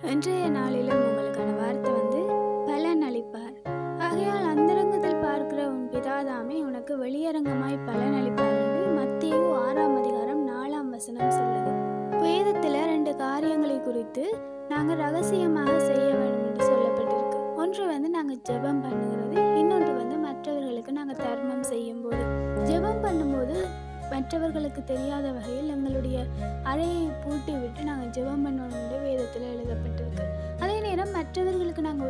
இன்றைய நாளிலும் உங்களுக்கான வார்த்தை வந்து பலன் அளிப்பார் ஆகையால் அந்தரங்கத்தில் பார்க்கிற உன் பிதாதாமே உனக்கு வெளியரங்கமாய் பலன் அளிப்பார் என்று மத்திய ஆறாம் அதிகாரம் நாலாம் வசனம் சொல்லுது. வேதத்தில் ரெண்டு காரியங்களை குறித்து நாங்கள் ரகசியமாக செய்ய வேண்டும் என்று சொல்லப்பட்டிருக்கு. ஒன்று வந்து நாங்கள் ஜெபம் பண்ணுகிறது இன்னொன்று வந்து மற்றவர்களுக்கு நாங்கள் தர்மம் செய்யும் போது ஜெபம் பண்ணும்போது மற்றவர்களுக்கு தெரியாத வகையில் எங்களுடைய அறையை பூட்டி விட்டு நாங்கள் ஜெபம் பண்ணணும் என்று வேதத்தில்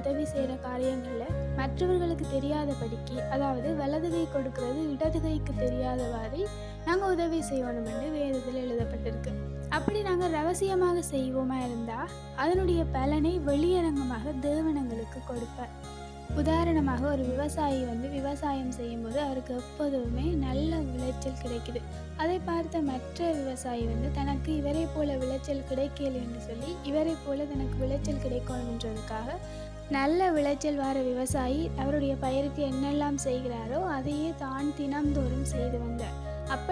உதவி செய்கிற காரியங்களில் மற்றவர்களுக்கு தெரியாதபடிக்கு அதாவது வலது கை கொடுக்கறது இடது கைக்கு தெரியாதவாறு நாங்கள் உதவி செய்யணும் என்று வேதத்தில் எழுதப்பட்டிருக்கு. அப்படி நாங்கள் ரகசியமாக செய்வோமா இருந்தால் அதனுடைய பலனை வெளியரங்கமாக தேவனங்களுக்கு கொடுப்பேன் உதாரணமாக ஒரு விவசாயி வந்து விவசாயம் செய்யும்போது அவருக்கு எப்போதுமே நல்ல விளைச்சல் கிடைக்குது. அதை பார்த்த மற்ற விவசாயி வந்து தனக்கு இவரை போல விளைச்சல் கிடைக்கல என்று சொல்லி இவரை போல தனக்கு விளைச்சல் கிடைக்கணுன்றதுக்காக நல்ல விளைச்சல் வர விவசாயி அவருடைய பயிருக்கு என்னெல்லாம் செய்கிறாரோ அதையே தான் தினம்தோறும் செய்து வந்தார்.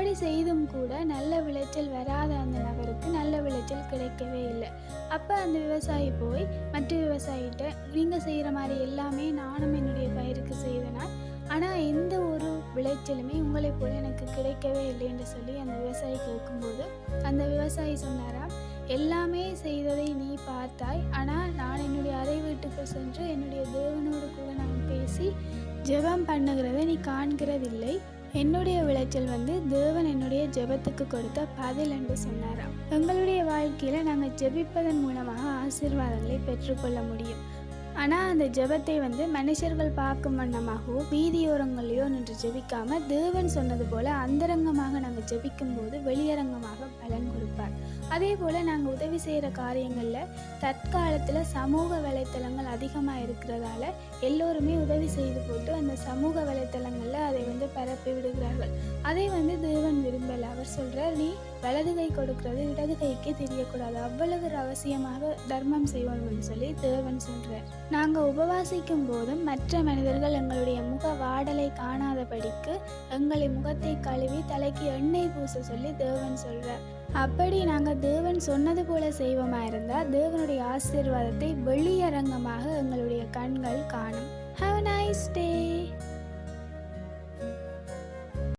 அப்படி செய்தும் கூட நல்ல விளைச்சல் வராத அந்த நபருக்கு நல்ல விளைச்சல் கிடைக்கவே இல்லை. அப்போ அந்த விவசாயி போய் மற்ற விவசாயிகிட்ட நீங்கள் செய்கிற மாதிரி எல்லாமே நானும் என்னுடைய பயிருக்கு செய்தனால் ஆனால் எந்த ஒரு விளைச்சலுமே உங்களைப் போல் எனக்கு கிடைக்கவே இல்லை என்று சொல்லி அந்த விவசாயி கேட்கும்போது அந்த விவசாயி சொன்னாராம் எல்லாமே செய்ததை நீ பார்த்தாய் ஆனால் நான் என்னுடைய அறை வீட்டுக்கு சென்று என்னுடைய தேவனோடு கூட நான் பேசி ஜெபம் பண்ணுகிறதை நீ காண்கிறதில்லை. என்னுடைய விளைச்சல் வந்து தேவன் என்னுடைய ஜெபத்துக்கு கொடுத்த பதில் என்று சொன்னாராம். எங்களுடைய வாழ்க்கையில் நாங்கள் ஜெபிப்பதன் மூலமாக ஆசீர்வாதங்களை பெற்றுக்கொள்ள முடியும். ஆனால் அந்த ஜெபத்தை வந்து மனுஷர்கள் பார்க்கும் வண்ணமாகவோ வீதியோரங்களையோ நின்று ஜெபிக்காம தேவன் சொன்னது போல அந்தரங்கமாக நாங்கள் ஜெபிக்கும் போது வெளியரங்கமாக பலன் கொடுப்பார். அதே போல் நாங்கள் உதவி செய்கிற காரியங்களில் தற்காலத்தில் சமூக வலைத்தளங்கள் அதிகமாக இருக்கிறதால எல்லோருமே உதவி செய்து போட்டு அந்த சமூக வலைத்தளங்களில் அதை வந்து பரப்பி விடுகிறார்கள். அதை சொல்ற சொல்கிறார் நீ வலது கை கொடுக்கிறது இடது கைக்கே தெரியக்கூடாது. அவ்வளவு ரகசியமாக தர்மம் செய்வோம்னு சொல்லி தேவன் சொல்கிறார் நாங்கள் உபவாசிக்கும் போதும் மற்ற மனிதர்கள் எங்களுடைய முக வாடலை காணாதபடிக்கு எங்களை முகத்தை கழுவி தலைக்கு எண்ணெய் பூச சொல்லி தேவன் சொல்கிறார் அப்படி நாங்கள் தேவன் சொன்னது போல செய்வோமா இருந்தால் தேவனுடைய ஆசீர்வாதத்தை வெளியரங்கமாக எங்களுடைய கண்கள் காணும். Have nice day